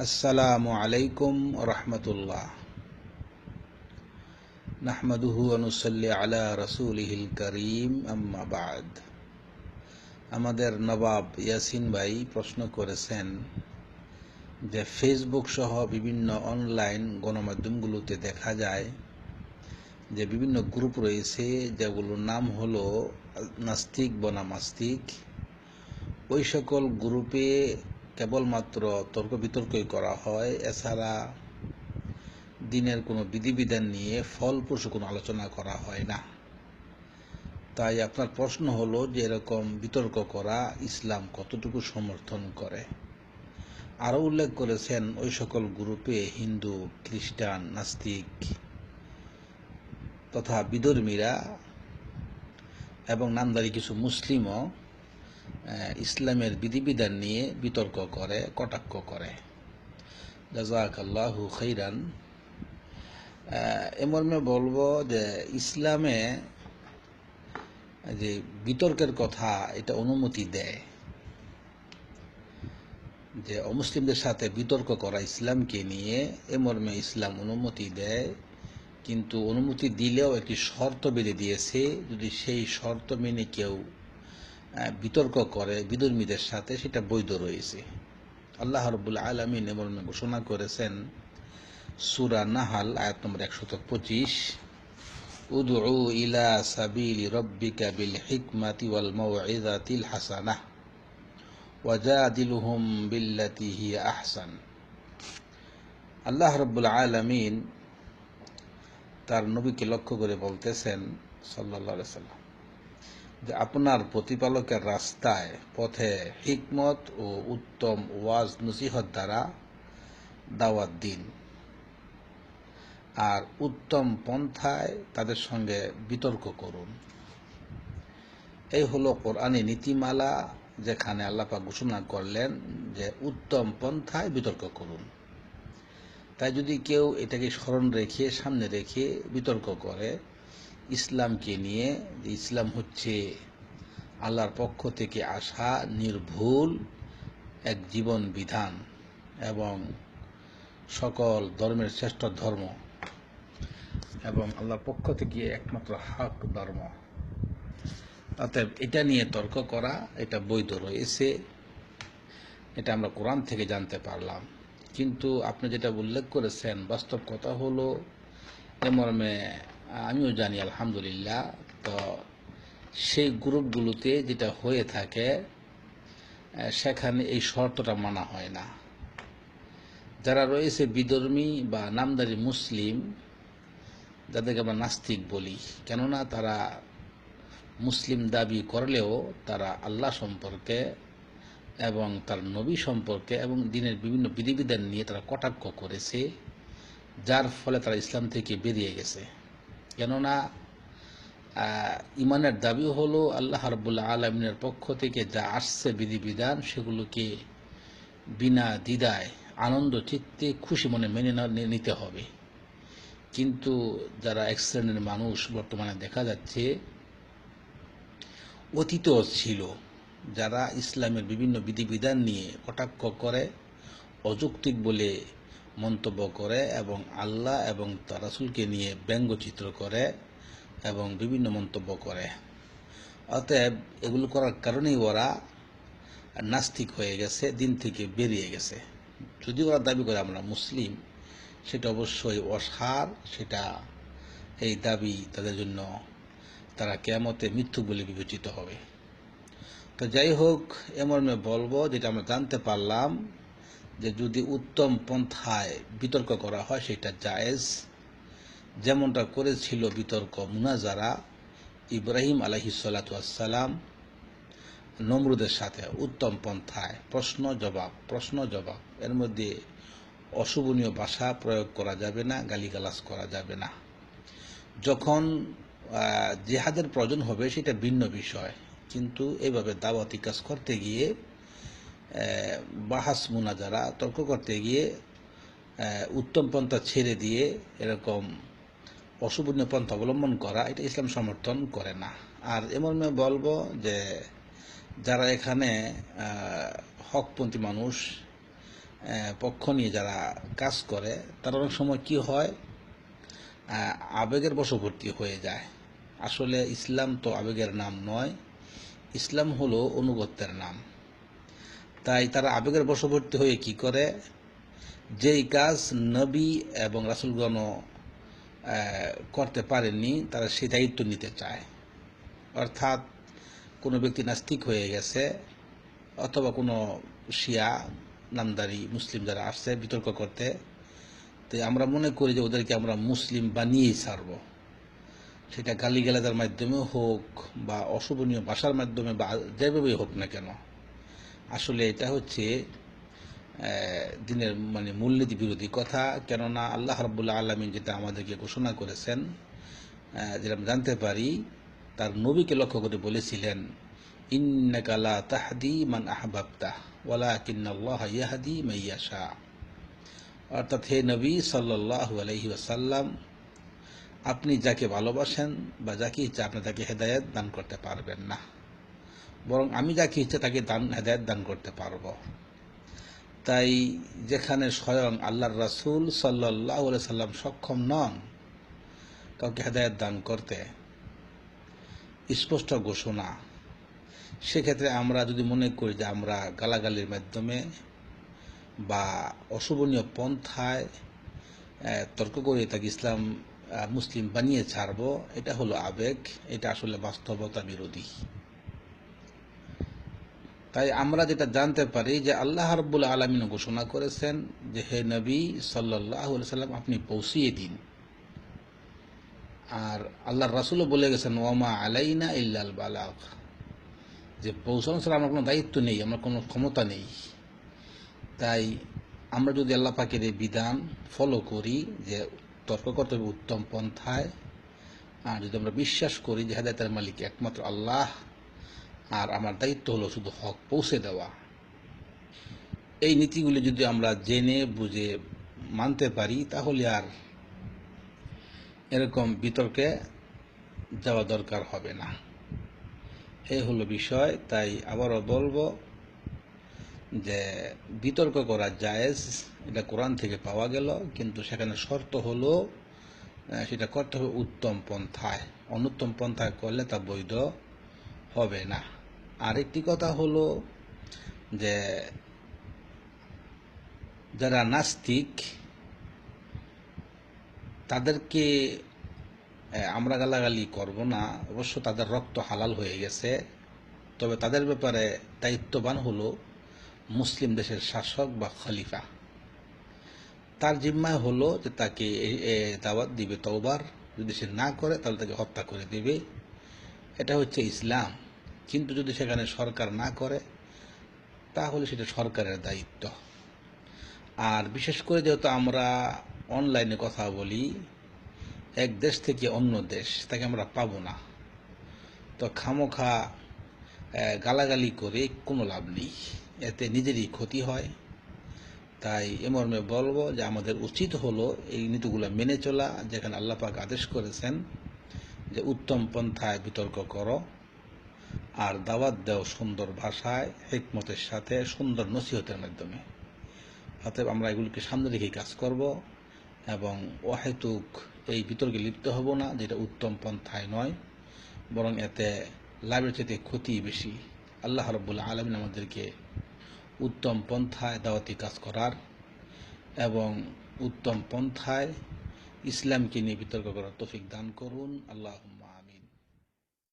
আসসালামু আলাইকুম রহমতুল্লাহ। নাহমাদুহু অনুসল্লি আলা রসুলিহিল করিম, আম্মা বাদ। আমাদের নবাব ইয়াসিন ভাই প্রশ্ন করেছেন যে, ফেসবুক সহ বিভিন্ন অনলাইন গণমাধ্যমগুলোতে দেখা যায় যে, বিভিন্ন গ্রুপ রয়েছে যেগুলোর নাম হলো নাস্তিক বনামাস্তিক। ওই সকল গ্রুপে কেবলমাত্র তর্ক বিতর্কই করা হয়। এছাড়া দিনের কোনো বিধিবিধান নিয়ে ফলপ্রসূ কোনো আলোচনা করা হয় না। তাই আপনার প্রশ্ন হলো যে এরকম বিতর্ক করা ইসলাম কতটুকু সমর্থন করে? আরও উল্লেখ করেছেন ওই সকল গ্রুপে হিন্দু, খ্রিস্টান, নাস্তিক তথা বিধর্মীরা এবং নামদারি কিছু মুসলিমও ইসলামের বিধিবিধান নিয়ে বিতর্ক করে, কটাক্ষ করে। জাজাক আল্লাহু খৈরান এ মর্মে বলব যে ইসলামে যে বিতর্কের কথা, এটা অনুমতি দেয়। যে অমুসলিমদের সাথে বিতর্ক করা ইসলামকে নিয়ে, এ মর্মে ইসলাম অনুমতি দেয়। কিন্তু অনুমতি দিলেও একটি শর্ত বেঁধে দিয়েছে, যদি সেই শর্ত মেনে কেউ বিতর্ক করে বিধর্মীদের সাথে, সেটা বৈধ রয়েছে। আল্লাহ রবুল আলমিন মর্মে ঘোষণা করেছেন, সুরা নাহাল, আয়াত নম্বর একশত পঁচিশ, উদউ ইলা সাবিলি রব্বিকা বিল হিকমাতি ওয়াল মাউইযাতিল হাসানাহ ওয়াজাদিলুহুম বিল্লাতি হিয়া আহসান। আল্লাহ রব্বুল আলামিন তার নবীকে লক্ষ্য করে বলতেছেন সাল্লাল্লাহু সাল্লাম যে আপনার প্রতিপালকের রাস্তায় পথে হিকমত ও উত্তম ওয়াজ নসিহত দ্বারা দাওয়াত দিন। আর উত্তম পন্থায় তাদের সঙ্গে বিতর্ক করুন। এই হলো কোরআনী নীতিমালা, যেখানে আল্লাপা ঘোষণা করলেন যে উত্তম পন্থায় বিতর্ক করুন। তাই যদি কেউ এটাকে স্মরণ রেখে, সামনে রেখে বিতর্ক করে ইসলামকে নিয়ে যে ইসলাম হচ্ছে আল্লাহর পক্ষ থেকে আসা নির্ভুল এক জীবন বিধান এবং সকল ধর্মের শ্রেষ্ঠ ধর্ম এবং আল্লাহর পক্ষ থেকে একমাত্র হক ধর্ম। অতএব এটা নিয়ে তর্ক করা, এটা বৈধ রয়েছে, এটা আমরা কোরআন থেকে জানতে পারলাম। কিন্তু আপনি যেটা উল্লেখ করেছেন, বাস্তব কথা হলো, এ মর্মে আমিও জানি, আলহামদুলিল্লাহ। তো সেই গ্রুপগুলোতে যেটা হয়ে থাকে সেখানে এই শর্তটা মানা হয় না। যারা রয়েছে বিধর্মী বা নামদারি মুসলিম, যাদেরকে আমরা নাস্তিক বলি, কেননা তারা মুসলিম দাবি করলেও তারা আল্লাহ সম্পর্কে এবং তার নবী সম্পর্কে এবং দিনের বিভিন্ন বিধিবিধান নিয়ে তারা কটাক্ষ করেছে, যার ফলে তারা ইসলাম থেকে বেরিয়ে গেছে। কেননা ইমানের দাবি হলো আল্লাহ রবুল্লা আলমিনের পক্ষ থেকে যা আসছে বিধিবিধান সেগুলোকে বিনা দ্বিধায় আনন্দ চিত্তে খুশি মনে মেনে নিতে হবে। কিন্তু যারা এক শ্রেণির মানুষ বর্তমানে দেখা যাচ্ছে, অতীত ছিল, যারা ইসলামের বিভিন্ন বিধিবিধান নিয়ে কটাক্ষ করে, অযৌক্তিক বলে মন্তব্য করে এবং আল্লাহ এবং রাসুলকে নিয়ে ব্যঙ্গচিত্র করে এবং বিভিন্ন মন্তব্য করে। অতএব এগুলো করার কারণেই ওরা নাস্তিক হয়ে গেছে, দিন থেকে বেরিয়ে গেছে। যদি ওরা দাবি করে আমরা মুসলিম, সেটা অবশ্যই অসার, সেটা এই দাবি তাদের জন্য তারা কেমতে মৃত্যু বলে বিবেচিত হবে। তো যাই হোক এমন বলব, যেটা আমরা জানতে পারলাম যে যদি উত্তম পন্থায় বিতর্ক করা হয়, সেটা জায়েজ। যেমনটা করেছিল বিতর্ক মুনাজারা, ইব্রাহিম আলহি সালাতাম নমরুদের সাথে উত্তম পন্থায় প্রশ্ন জবাব প্রশ্ন জবাব। এর মধ্যে অশুভনীয় ভাষা প্রয়োগ করা যাবে না, গালিগালাজ করা যাবে না। যখন জেহাদের প্রয়োজন হবে, সেটা ভিন্ন বিষয়। কিন্তু এইভাবে দাওয়াতি কাজ করতে গিয়ে বাহাস মুনাজারা, তর্ক করতে গিয়ে উত্তম পন্থা ছেড়ে দিয়ে এরকম অশুভনীয় পন্থা অবলম্বন করা, এটা ইসলাম সমর্থন করে না। আর এমন আমি বলব যে, যারা এখানে হকপন্থী মানুষ পক্ষ নিয়ে যারা কাজ করে, তার অনেক সময় কি হয় আবেগের বশবর্তী হয়ে যায়। আসলে ইসলাম তো আবেগের নাম নয়, ইসলাম হলো অনুগত্যের নাম। তাই তারা আবেগের বশবর্তী হয়ে কি করে? যেই কাজ নবী এবং রাসুলগণ করতে পারেননি, তারা সেই দায়িত্ব নিতে চায়। অর্থাৎ কোনো ব্যক্তি নাস্তিক হয়ে গেছে অথবা কোনো শিয়া, নামদারি, মুসলিম যারা আসছে বিতর্ক করতে, তো আমরা মনে করি যে ওদেরকে আমরা মুসলিম বানিয়েই ছাড়বো। সেটা গালিগালাজার মাধ্যমে হোক বা অশোভনীয় ভাষার মাধ্যমে বা যেভাবেই হোক না কেন। আসলে এটা হচ্ছে দিনের মানে মূলনীতি বিরোধী কথা। কেননা আল্লাহ রব্বুল্লাহ আলমিন যেটা আমাদেরকে ঘোষণা করেছেন আমরা জানতে পারি, তার নবীকে লক্ষ্য করে বলেছিলেন ইন্নাকালা তাহদি মান আহবাবতা ওয়ালা কিন্নাল্লাহ ইয়াহাদি মাইয়াশা অর্থাৎ হে নবী সাল্লাল্লাহু আলাইহি ওয়াসাল্লাম, আপনি যাকে ভালোবাসেন বা যাকে ইচ্ছা, আপনি তাকে হেদায়েত দান করতে পারবেন না। বরং আমি যাকে ইচ্ছা তাকে দান, হেদায়েত দান করতে পারব। তাই যেখানে স্বয়ং আল্লাহর রাসূল আলাইহি সাল্লাম সক্ষম নন, কাউকে হেদায়েত দান করতে স্পষ্ট ঘোষণা। সেক্ষেত্রে আমরা যদি মনে করি যে আমরা গালাগালির মাধ্যমে বা অশোভনীয় পন্থায় তর্ক করে তাকে ইসলাম মুসলিম বানিয়ে ছাড়বো, এটা হলো আবেগ, এটা আসলে বাস্তবতা বিরোধী। তাই আমরা যেটা জানতে পারি যে আল্লাহ রব্বুল আলমিন ঘোষণা করেছেন যে হে নবী সাল্লাহ সাল্লাম, আপনি পৌঁছিয়ে দিন। আর আল্লাহর রাসুলও বলে গেছেন ওমা আলাইনা ইল্লাল বালাক যে পৌঁছানো ছাড়া আমার কোনো দায়িত্ব নেই, আমার কোনো ক্ষমতা নেই। তাই আমরা যদি আল্লাহ পাকের এই বিধান ফলো করি, যে তর্ক করতে হবে উত্তম পন্থায়, আর যদি আমরা বিশ্বাস করি যে হেদায়তের মালিক একমাত্র আল্লাহ আর আমার দায়িত্ব হলো শুধু হক পৌঁছে দেওয়া। এই নীতিগুলি যদি আমরা জেনে, বুঝে, মানতে পারি, তাহলে আর এরকম বিতর্কে যাওয়া দরকার হবে না। এই হলো বিষয়। তাই আবারও বলব যে বিতর্ক করা জায়েজ, এটা কোরআন থেকে পাওয়া গেল, কিন্তু সেখানে শর্ত হলো সেটা করতে হবে উত্তম পন্থায়। অনুত্তম পন্থায় করলে তা বৈধ হবে না। আরেকটি কথা হলো যে যারা নাস্তিক, তাদেরকে আমরা গালাগালি করব না। অবশ্য তাদের রক্ত হালাল হয়ে গেছে। তবে তাদের ব্যাপারে দায়িত্ববান হলো মুসলিম দেশের শাসক বা খলিফা। তার জিম্মায় হলো যে তাকে দাওয়াত দিবে তওবার। যদি সে না করে, তাহলে তাকে হত্যা করে দিবে। এটা হচ্ছে ইসলাম। কিন্তু যদি সেখানে সরকার না করে, তাহলে সেটা সরকারের দায়িত্ব। আর বিশেষ করে যেহেতু আমরা অনলাইনে কথা বলি, এক দেশ থেকে অন্য দেশ, তাকে আমরা পাবো না। তো খামোখা গালাগালি করে কোনো লাভ নেই। এতে নিজেরই ক্ষতি হয়। তাই এ মর্মে বলব যে আমাদের উচিত হলো এই নীতিগুলো মেনে চলা, যেখানে আল্লাহ পাক আদেশ করেছেন যে উত্তম পন্থায় বিতর্ক করো। আর দাওয়াত দেও সুন্দর ভাষায়, হিকমতের সাথে, সুন্দর নসিহতের মাধ্যমে। অতএব আমরা এগুলিকে সামনে রেখে কাজ করব এবং অহেতুক এই বিতর্কে লিপ্ত হব না, যেটা উত্তম পন্থায় নয়, বরং এতে লাভের চাইতে ক্ষতি বেশি। আল্লাহ রব্বুল আলমিন আমাদেরকে উত্তম পন্থায় দাওয়াতি কাজ করার এবং উত্তম পন্থায় ইসলামকে নিয়ে বিতর্ক করার তৌফিক দান করুন। আল্লাহ